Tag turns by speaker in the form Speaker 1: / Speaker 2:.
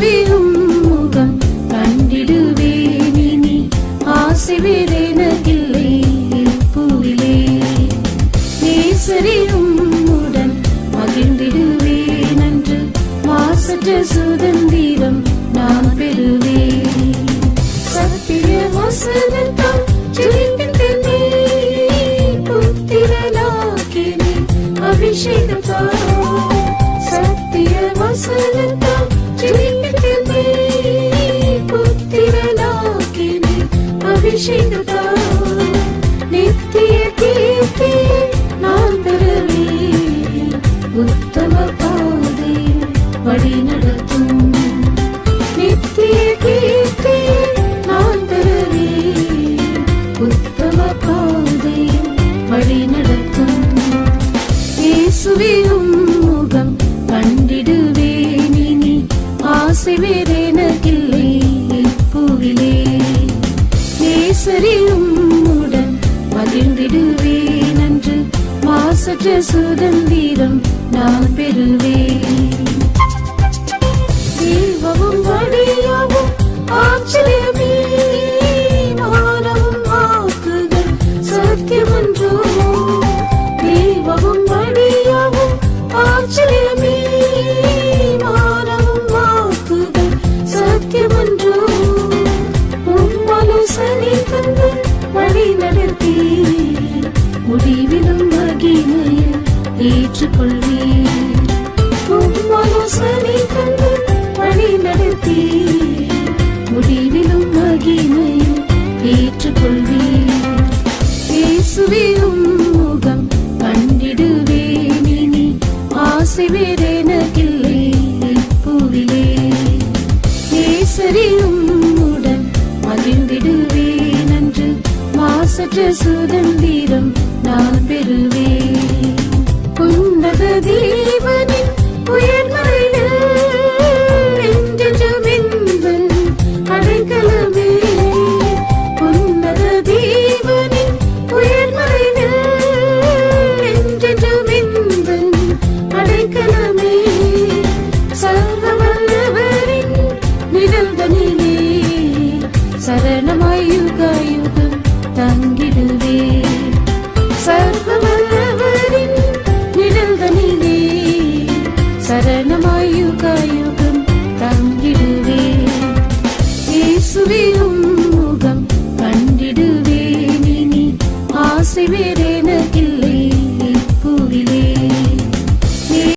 Speaker 1: இயேசுவே முகம் கண்டிடுவேன் இனி. ஆசை வேறெனக்கில்லை பூவிலே நேசரே உம்முடன் மகிழ்ந்திடுவேன் அன்று. மாசற்ற சுதந்திரம் நான் பெறுவேன். சத்திய வசனத்தால் ஜெயிப்பித்தனே புத்திரனாக்கினே சத்திய வசனத்தால் ஜெயிப்பித்தனே அபிஷேகத்தால் நித்திய கீர்த்தி நான் பெறுவேன் உத்தம பாதையில் வழி நடத்தும். நித்திய கீர்த்தி நான் பெறுவேன் உத்தம பாதையில் வழி நடத்தும் இயேசுவே உம் முகம் கண்டிடுவேன் இனி ஆசை வேறெனக்கில்லை மாசற்ற சுதந்திரம். நான் பெறுவேன் ஏற்றுக்கொள்வீர். உம்மாலோசனை வழி நடத்தி முடிவிலும் மகிமையில் ஏற்றுக்கொள்வீர் இயேசுவே முகம் கண்டிடுவேன் இனி ஆசை வேறெனக்கில்லை பூவிலே நேசரே உம்முடன் மகிழ்ந்திடுவேன் அன்று மாசற்ற சுதந்திரம் തങ്ങിടുതനിലേ ശരണമായുകായുധം തങ്ങിടുവേ സർവവല്ലവരിൻ നിഴൽതനിലേ തങ്ങിടുവേ യേസുവിയും മുഖം കണ്ടിടുവേനി ആശ്രവേനകില്ല